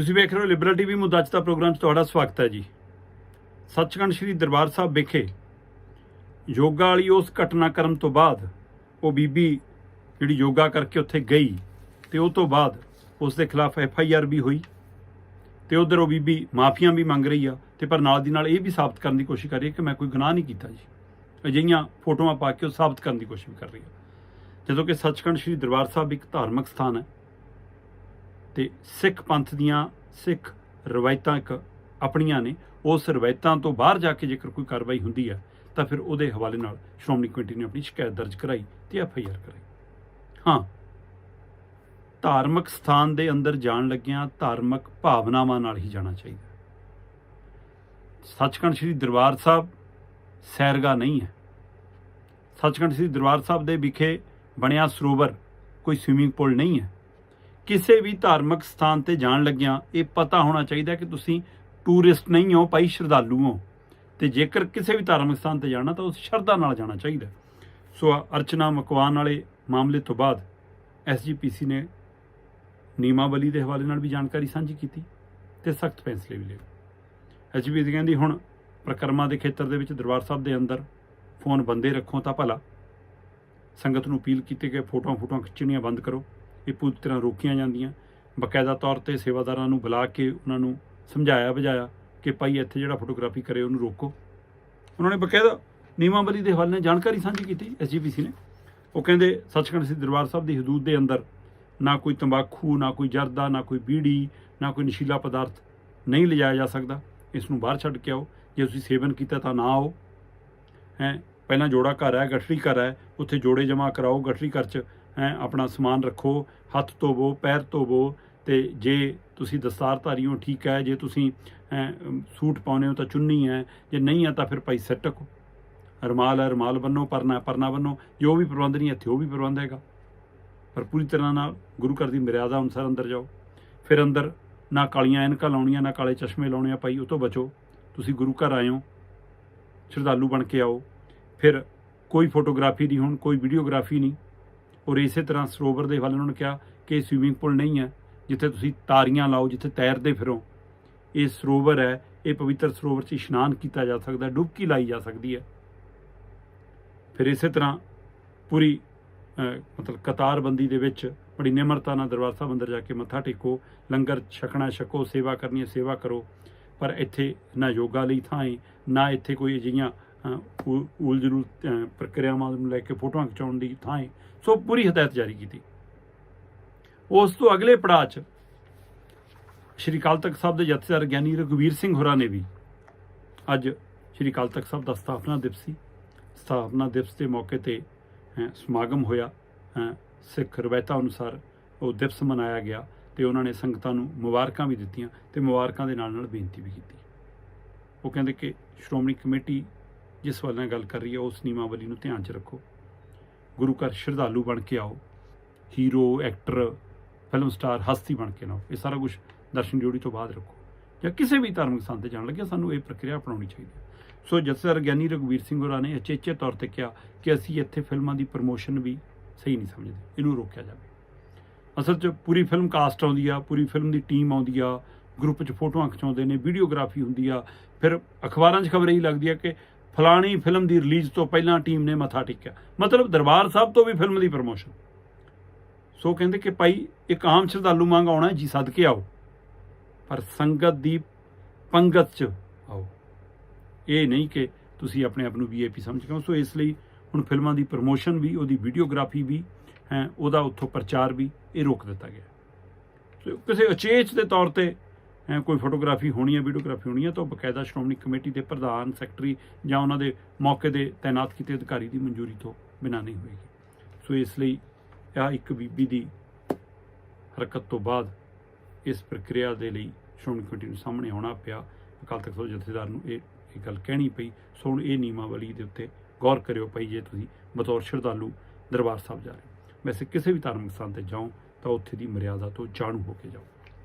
ਤੁਸੀਂ ਵੇਖ ਰਹੇ ਹੋ ਲਿਬਰਲ ਟੀਵੀ ਮੁੱਦਾ ਅੱਜ ਦਾ ਪ੍ਰੋਗਰਾਮ 'ਚ ਤੁਹਾਡਾ ਸਵਾਗਤ ਹੈ ਜੀ। ਸੱਚਖੰਡ ਸ੍ਰੀ ਦਰਬਾਰ ਸਾਹਿਬ ਵਿਖੇ ਯੋਗਾ ਵਾਲੀ ਉਸ ਘਟਨਾਕ੍ਰਮ ਤੋਂ ਬਾਅਦ ਉਹ ਬੀਬੀ ਜਿਹੜੀ ਯੋਗਾ ਕਰਕੇ ਉੱਥੇ ਗਈ ਤੇ ਉਹ ਤੋਂ ਬਾਅਦ ਉਸ ਦੇ ਖਿਲਾਫ ਐਫ ਆਈ ਆਰ ਵੀ ਹੋਈ ਤੇ ਉਧਰ ਉਹ ਬੀਬੀ ਮਾਫੀਆਂ ਵੀ ਮੰਗ ਰਹੀ ਆ ਤੇ ਪਰ ਨਾਲ ਦੀ ਨਾਲ ਇਹ ਵੀ ਸਾਬਤ ਕਰਨ ਦੀ ਕੋਸ਼ਿਸ਼ ਕਰ ਰਹੀ ਹੈ ਕਿ ਮੈਂ ਕੋਈ ਗੁਨਾਹ ਨਹੀਂ ਕੀਤਾ ਜੀ। ਅਜਿਹੀਆਂ ਫੋਟੋਆਂ ਪਾ ਕੇ ਉਹ ਸਾਬਤ ਕਰਨ ਦੀ ਕੋਸ਼ਿਸ਼ ਵੀ ਕਰ ਰਹੀ ਹੈ ਜਦੋਂ ਕਿ ਸੱਚਖੰਡ ਸ੍ਰੀ ਦਰਬਾਰ ਸਾਹਿਬ ਇੱਕ ਧਾਰਮਿਕ ਸਥਾਨ ਹੈ ਤੇ ਸਿੱਖ ਪੰਥ ਦੀਆਂ ਸਿੱਖ ਰਵਾਇਤਾਂ ਇੱਕ ਆਪਣੀਆਂ ਨੇ, ਉਸ ਰਵਾਇਤਾਂ ਤੋਂ ਬਾਹਰ ਜਾ ਕੇ ਜੇਕਰ ਕੋਈ ਕਾਰਵਾਈ ਹੁੰਦੀ ਹੈ, ਤਾਂ ਫਿਰ ਉਹਦੇ ਹਵਾਲੇ ਨਾਲ ਸ਼੍ਰੋਮਣੀ ਕਮੇਟੀ ਨੇ ਆਪਣੀ ਸ਼ਿਕਾਇਤ ਦਰਜ ਕਰਾਈ ਤੇ ਐਫ ਆਈ ਆਰ ਕਰਾਈ। ਹਾਂ, ਧਾਰਮਿਕ ਸਥਾਨ ਦੇ ਅੰਦਰ ਜਾਣ ਲੱਗਿਆਂ ਧਾਰਮਿਕ ਭਾਵਨਾਵਾਂ ਨਾਲ ਹੀ ਜਾਣਾ ਚਾਹੀਦਾ। ਸੱਚਖੰਡ ਸ੍ਰੀ ਦਰਬਾਰ ਸਾਹਿਬ ਸੈਰਗਾ ਨਹੀਂ ਹੈ। ਸੱਚਖੰਡ ਸ੍ਰੀ ਦਰਬਾਰ ਸਾਹਿਬ ਦੇ ਵਿਖੇ ਬਣਿਆ ਸਰੋਵਰ ਕੋਈ ਸਵੀਮਿੰਗ ਪੂਲ ਨਹੀਂ ਹੈ। ਕਿਸੇ ਵੀ ਧਾਰਮਿਕ ਸਥਾਨ ਤੇ ਜਾਣ ਲੱਗਿਆਂ, ਇਹ ਪਤਾ ਹੋਣਾ ਚਾਹੀਦਾ ਕਿ ਤੁਸੀਂ ਟੂਰਿਸਟ ਨਹੀਂ ਹੋ, ਭਾਈ ਸ਼ਰਧਾਲੂ ਹੋ। ਤੇ ਜੇਕਰ ਕਿਸੇ ਵੀ ਧਾਰਮਿਕ ਸਥਾਨ ਤੇ ਜਾਣਾ, ਤਾਂ ਉਸ ਸ਼ਰਧਾ ਨਾਲ ਜਾਣਾ ਚਾਹੀਦਾ। ਸੋ ਅਰਚਨਾ ਮਕਵਾਨ ਵਾਲੇ ਮਾਮਲੇ ਤੋਂ ਬਾਅਦ ਐਸਜੀਪੀਸੀ ਨੇ ਨੀਮਾਵਲੀ ਦੇ ਹਵਾਲੇ ਨਾਲ ਵੀ ਜਾਣਕਾਰੀ ਸਾਂਝੀ ਕੀਤੀ ਤੇ ਸਖਤ ਫੈਸਲੇ ਵੀ ਲਏ। ਐਸਜੀਪੀਸੀ ਕਹਿੰਦੀ, ਹੁਣ ਪ੍ਰਕਰਮਾ ਦੇ ਖੇਤਰ ਦੇ ਵਿੱਚ ਦਰਬਾਰ ਸਾਹਿਬ ਦੇ ਅੰਦਰ ਫੋਨ ਬੰਦੇ ਰੱਖੋ ਤਾਂ ਭਲਾ। ਸੰਗਤ ਨੂੰ ਅਪੀਲ ਕੀਤੀ ਕਿ ਫੋਟੋਆਂ ਫੋਟੋਆਂ ਖਿੱਚਣੀਆਂ ਬੰਦ ਕਰੋ। ਇਹ ਪੂਰੀ ਤਰ੍ਹਾਂ ਰੋਕੀਆਂ ਜਾਂਦੀਆਂ। ਬਕਾਇਦਾ ਤੌਰ ਤੇ ਸੇਵਾਦਾਰਾਂ ਨੂੰ ਬੁਲਾ ਕੇ ਉਹਨਾਂ ਨੂੰ ਸਮਝਾਇਆ ਬੁਝਾਇਆ ਕਿ ਭਾਈ ਇੱਥੇ ਜਿਹੜਾ ਫੋਟੋਗ੍ਰਾਫੀ ਕਰੇ ਉਹਨੂੰ ਰੋਕੋ। ਉਹਨਾਂ ਨੇ ਬਕਾਇਦਾ ਨੀਮਾਵਲੀ ਦੇ ਹਵਾਲੇ ਨਾਲ ਜਾਣਕਾਰੀ ਸਾਂਝੀ ਕੀਤੀ ਐਸਜੀਪੀਸੀ ਨੇ। ਉਹ ਕਹਿੰਦੇ, ਸੱਚਖੰਡ ਸ੍ਰੀ ਦਰਬਾਰ ਸਾਹਿਬ ਦੀ ਹਦੂਦ ਦੇ ਅੰਦਰ ਨਾ ਕੋਈ ਤੰਬਾਕੂ, ਨਾ ਕੋਈ ਜਰਦਾ, ਨਾ ਕੋਈ ਬੀੜੀ, ਨਾ ਕੋਈ ਨਸ਼ੀਲਾ ਪਦਾਰਥ ਨਹੀਂ ਲਿਜਾਇਆ ਜਾ ਸਕਦਾ। ਇਸ ਨੂੰ ਬਾਹਰ ਛੱਡ ਕੇ ਆਓ। ਜੇ ਤੁਸੀਂ ਸੇਵਨ ਕੀਤਾ ਤਾਂ ਨਾ ਆਓ। ਹੈ, ਪਹਿਲਾਂ ਜੋੜਾ ਘਰ ਹੈ, ਗਠਰੀ ਘਰ ਹੈ। ਉੱਥੇ ਜੋੜੇ ਜਮਾ ਕਰਾਓ, ਗਠਰੀ ਘਰ 'ਚ ਆਪਣਾ ਸਮਾਨ ਰੱਖੋ ਹੱਥ ਧੋਵੋ ਪੈਰ ਧੋਵੋ ਤੇ ਜੇ ਤੁਸੀਂ ਦਸਤਾਰਧਾਰੀ ਹੋ ਠੀਕ ਹੈ ਜੇ ਤੁਸੀਂ ਹੈਂ, ਸੂਟ ਪਾਉਨੇ ਹੋ ਤਾਂ ਚੁੰਨੀ ਹੈ ਜੇ ਨਹੀਂ ਹੈ ਤਾਂ ਫਿਰ ਭਾਈ ਸਿਰ ਢੱਕੋ। ਰਮਾਲ ਹੈ ਰਮਾਲ ਬੰਨੋ ਪਰਨਾ ਪਰਨਾ ਬੰਨੋ ਜੋ ਵੀ ਪ੍ਰਬੰਧ ਨਹੀਂ ਇੱਥੇ ਉਹ ਵੀ ਪ੍ਰਬੰਧ ਹੈਗਾ। ਪਰ ਪੂਰੀ ਤਰ੍ਹਾਂ ਨਾਲ ਗੁਰੂ ਘਰ ਦੀ ਮਰਿਆਦਾ ਅਨੁਸਾਰ ਅੰਦਰ ਜਾਓ। ਫਿਰ ਅੰਦਰ ਨਾ ਕਾਲੀਆਂ ਐਨਕਾਂ ਲਾਉਣੀਆਂ ਨਾ ਕਾਲੇ ਚਸ਼ਮੇ ਲਾਉਣੇ ਆ ਭਾਈ ਉਹ ਤੋਂ ਬਚੋ। ਤੁਸੀਂ ਗੁਰੂ ਘਰ ਆਏ ਹੋ ਸ਼ਰਧਾਲੂ ਬਣ ਕੇ ਆਓ। ਫਿਰ ਕੋਈ ਫੋਟੋਗ੍ਰਾਫੀ ਨਹੀਂ ਹੁਣ ਕੋਈ ਵੀਡੀਓਗ੍ਰਾਫੀ ਨਹੀਂ। ਔਰ ਇਸੇ ਤਰ੍ਹਾਂ ਸਰੋਵਰ ਦੇ ਵੱਲ ਉਹਨਾਂ ਨੇ ਕਿਹਾ ਕਿ ਇਹ ਸਵੀਮਿੰਗ ਪੂਲ ਨਹੀਂ ਹੈ, ਜਿੱਥੇ ਤੁਸੀਂ ਤਾਰੀਆਂ ਲਾਓ, ਜਿੱਥੇ ਤੈਰਦੇ ਫਿਰੋ। ਇਹ ਸਰੋਵਰ ਹੈ, ਇਹ ਪਵਿੱਤਰ ਸਰੋਵਰ 'ਚ ਇਸ਼ਨਾਨ ਕੀਤਾ ਜਾ ਸਕਦਾ ਡੁਬਕੀ ਲਾਈ ਜਾ ਸਕਦੀ ਹੈ। ਫਿਰ ਇਸੇ ਤਰ੍ਹਾਂ ਪੂਰੀ ਮਤਲਬ ਕਤਾਰਬੰਦੀ ਦੇ ਵਿੱਚ ਬੜੀ ਨਿਮਰਤਾ ਨਾਲ ਦਰਬਾਰ ਸਾਹਿਬ ਅੰਦਰ ਜਾ ਕੇ ਮੱਥਾ ਟੇਕੋ, ਲੰਗਰ ਛਕਣਾ ਛਕੋ, ਸੇਵਾ ਕਰਨੀ ਹੈ, ਸੇਵਾ ਕਰੋ। ਪਰ ਇੱਥੇ ਨਾ ਯੋਗਾ ਲਈ ਥਾਂ ਹੈ ਨਾ ਇੱਥੇ ਕੋਈ ਅਜਿਹੀਆਂ ਉਲ ਜਲੂਲ ਪ੍ਰਕਿਰਿਆਵਾਂ ਨੂੰ ਲੈ ਕੇ ਫੋਟੋਆਂ ਖਿਚਾਉਣ ਦੀ ਥਾਂ ਹੈ ਸੋ ਪੂਰੀ ਹਦਾਇਤ ਜਾਰੀ ਕੀਤੀ। ਉਸ ਤੋਂ ਅਗਲੇ ਪੜਾਅ 'ਚ ਸ਼੍ਰੀ ਅਕਾਲ ਤਖਤ ਸਾਹਿਬ ਦੇ ਜਥੇਦਾਰ ਗਿਆਨੀ ਰਘਵੀਰ ਸਿੰਘ ਹੋਰਾਂ ਨੇ ਵੀ ਅੱਜ ਸ਼੍ਰੀ ਅਕਾਲ ਤਖਤ ਸਾਹਿਬ ਦਾ ਸਥਾਪਨਾ ਦਿਵਸ ਸੀ। ਸਥਾਪਨਾ ਦਿਵਸ ਦੇ ਮੌਕੇ ਤੇ ਸਮਾਗਮ ਹੋਇਆ। ਸਿੱਖ ਰਵਾਇਤਾਂ ਅਨੁਸਾਰ ਉਹ ਦਿਵਸ ਮਨਾਇਆ ਗਿਆ। ਤੇ ਉਹਨਾਂ ਨੇ ਸੰਗਤਾਂ ਨੂੰ ਮੁਬਾਰਕਾਂ ਵੀ ਦਿੱਤੀਆਂ ਤੇ ਮੁਬਾਰਕਾਂ ਦੇ ਨਾਲ ਨਾਲ ਬੇਨਤੀ ਵੀ ਕੀਤੀ। ਉਹ ਕਹਿੰਦੇ ਕਿ ਸ਼੍ਰੋਮਣੀ ਕਮੇਟੀ ਜਿਸ ਵੱਲ ਨਾਲ ਗੱਲ ਕਰ ਰਹੀ ਹੈ, ਉਸ ਨਿਯਮਾਵਲੀ ਨੂੰ ਧਿਆਨ 'ਚ ਰੱਖੋ। ਗੁਰੂ ਘਰ ਸ਼ਰਧਾਲੂ ਬਣ ਕੇ ਆਓ, ਹੀਰੋ, ਐਕਟਰ, ਫਿਲਮ ਸਟਾਰ, ਹਸਤੀ ਬਣ ਕੇ ਨਾ ਇਹ ਸਾਰਾ ਕੁਝ ਦਰਸ਼ਨ ਜੋੜੀ ਤੋਂ ਬਾਅਦ ਰੱਖੋ। ਜਾਂ ਕਿਸੇ ਵੀ ਧਾਰਮਿਕ ਸਥਾਨ ਤੇ ਜਾਣ ਲੱਗਿਆ ਸਾਨੂੰ ਇਹ ਪ੍ਰਕਿਰਿਆ ਅਪਣਾਉਣੀ ਚਾਹੀਦੀ ਹੈ। ਸੋ ਜਥੇਦਾਰ ਗਿਆਨੀ ਰਘਵੀਰ ਸਿੰਘ ਹੋਰਾਂ ਨੇ ਅਚੇਚੇ ਤੌਰ ਤੇ ਕਿਹਾ ਕਿ ਅਸੀਂ ਇੱਥੇ ਫਿਲਮਾਂ ਦੀ ਪ੍ਰਮੋਸ਼ਨ ਵੀ ਸਹੀ ਨਹੀਂ ਸਮਝਦੇ, ਇਹਨੂੰ ਰੋਕਿਆ ਜਾਵੇ। ਅਸਲ 'ਚ ਪੂਰੀ ਫਿਲਮ ਕਾਸਟ ਆਉਂਦੀ ਆ ਪੂਰੀ ਫਿਲਮ ਦੀ ਟੀਮ ਆਉਂਦੀ ਆ ਗਰੁੱਪ 'ਚ ਫੋਟੋਆਂ ਖਿਚਾਉਂਦੇ ਨੇ ਵੀਡੀਓਗ੍ਰਾਫੀ ਹੁੰਦੀ ਆ। ਫਿਰ ਅਖਬਾਰਾਂ 'ਚ ਖਬਰ ਇਹੀ ਲੱਗਦੀ ਆ ਕਿ ਫਲਾਣੀ ਫਿਲਮ ਦੀ ਰਿਲੀਜ਼ ਤੋਂ ਪਹਿਲਾਂ ਟੀਮ ਨੇ ਮੱਥਾ ਟੇਕਿਆ। ਮਤਲਬ ਦਰਬਾਰ ਸਾਹਿਬ ਤੋਂ ਵੀ ਫਿਲਮ ਦੀ ਪ੍ਰਮੋਸ਼ਨ ਸੋ ਕਹਿੰਦੇ ਕਿ ਭਾਈ ਇੱਕ ਆਮ ਸ਼ਰਧਾਲੂ ਮੰਗ ਆਉਣਾ ਹੈ, ਜੀ ਸਦਕੇ ਆਓ। ਪਰ ਸੰਗਤ ਦੀ ਪੰਗਤ 'ਚ ਆਓ। ਇਹ ਨਹੀਂ ਕਿ ਤੁਸੀਂ ਆਪਣੇ ਆਪ ਨੂੰ ਵੀਆਈਪੀ ਸਮਝ ਕੇ ਸੋ ਇਸ ਲਈ ਹੁਣ ਫਿਲਮਾਂ ਦੀ ਪ੍ਰਮੋਸ਼ਨ ਵੀ ਉਹਦੀ ਵੀਡੀਓਗ੍ਰਾਫੀ ਵੀ ਉਹਦਾ ਉੱਥੋਂ ਪ੍ਰਚਾਰ ਵੀ ਇਹ ਰੋਕ ਦਿੱਤਾ ਗਿਆ। ਸੋ ਕਿਸੇ ਅਚੇਚ ਦੇ ਤੌਰ ਤੇ, ਹੈ, ਕੋਈ ਫੋਟੋਗ੍ਰਾਫੀ ਹੋਣੀ ਹੈ, ਵੀਡੀਓਗ੍ਰਾਫੀ ਹੋਣੀ ਹੈ, ਤਾਂ ਉਹ ਬਕਾਇਦਾ ਸ਼੍ਰੋਮਣੀ ਕਮੇਟੀ ਦੇ ਪ੍ਰਧਾਨ, ਸੈਕਟਰੀ ਜਾਂ ਉਹਨਾਂ ਦੇ ਮੌਕੇ ਦੇ ਤਾਇਨਾਤ ਕੀਤੇ ਅਧਿਕਾਰੀ ਦੀ ਮਨਜ਼ੂਰੀ ਤੋਂ ਬਿਨਾਂ ਨਹੀਂ ਹੋਏਗੀ। ਸੋ ਇਸ ਲਈ ਇਹ ਇੱਕ ਬੀਬੀ ਦੀ ਹਰਕਤ ਤੋਂ ਬਾਅਦ ਇਸ ਪ੍ਰਕਿਰਿਆ ਦੇ ਲਈ ਸ਼੍ਰੋਮਣੀ ਕਮੇਟੀ ਨੂੰ ਸਾਹਮਣੇ ਆਉਣਾ ਪਿਆ। ਅਕਾਲ ਤਖਤ ਸਾਹਿਬ ਜਥੇਦਾਰ ਨੂੰ ਇਹ ਇਹ ਗੱਲ ਕਹਿਣੀ ਪਈ। ਸੋ ਹੁਣ ਇਹ ਨਿਯਮਾਵਲੀ ਦੇ ਉੱਤੇ ਗੌਰ ਕਰਿਓ ਭਾਈ, ਜੇ ਤੁਸੀਂ ਬਤੌਰ ਸ਼ਰਧਾਲੂ ਦਰਬਾਰ ਸਾਹਿਬ ਜਾ ਰਹੇ ਹੋ। ਵੈਸੇ ਕਿਸੇ ਵੀ ਧਾਰਮਿਕ ਸਥਾਨ ਤੇ ਜਾਓ ਤਾਂ ਉੱਥੇ ਦੀ ਮਰਿਆਦਾ ਤੋਂ ਜਾਣੂ ਹੋ ਕੇ ਜਾਓ